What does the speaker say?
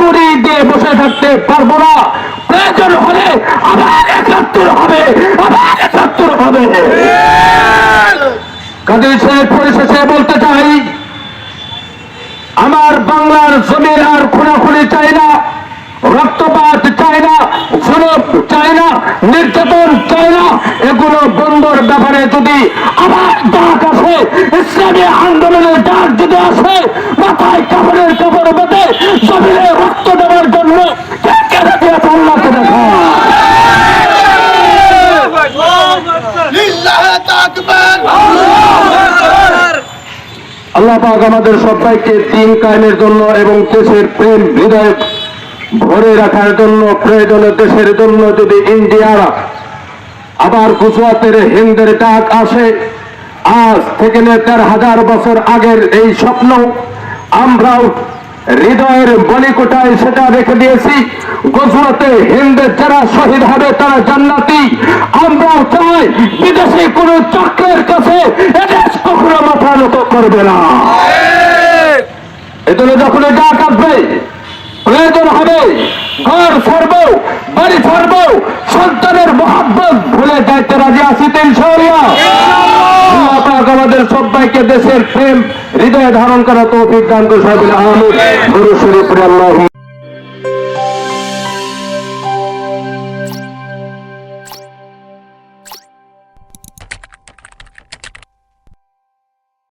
চুরি দিয়ে বসে থাকতে পারব না। প্রয়োজন হলে আবার একাত্তর হবে, আবার একাত্তর হবে। কাদের সাহেব, পরিশেষে বলতে চাই, আমার বাংলার জমির আর খুনাখুনি চাই না, রক্তপাত চাই না, জুলুম চাই না, নির্যাতন চাই না, এগুলো বন্ধর ব্যাপারে যদি আবার ডাক আসে, ইসলামী আন্দোলনের ডাক যদি আসে, মাথায় কাপড়ের কাপড় বেঁধে জমিনে আল্লাহ পাক আমাদের সবাইকে দিন কায়েমের জন্য এবং দেশের প্রেম হৃদয় ভরে রাখার জন্য, প্রয়োজনে দেশের জন্য যদি ইন্ডিয়ার আবার গুজরাতের হিন্দের ডাক আসে, আজ থেকে দেড় হাজার বছর আগের এই স্বপ্ন, আমরাও হৃদয়ের বলিকোটায় সেটা রেখে দিয়েছি। গুজরাতে হিন্দের যারা শহীদ হবে তারা জান্নাতি। আমরাও চাই বিদেশি কোন চক্রের কাছে কখনো মাথা নত করবে না। এজন্য যখন ডাক আসবে প্রয়োজন হবে, ঘর ছাড়বো, বাড়ি ছাড়বো, সন্তানের মহাব্বত ভুলে যাইতে রাজি আছি তো ইনশাআল্লাহ। আল্লাহ পাক আমাদের সবাইকে দেশের প্রেম হৃদয়ে ধারণ করা তৌফিক দান করে সবাই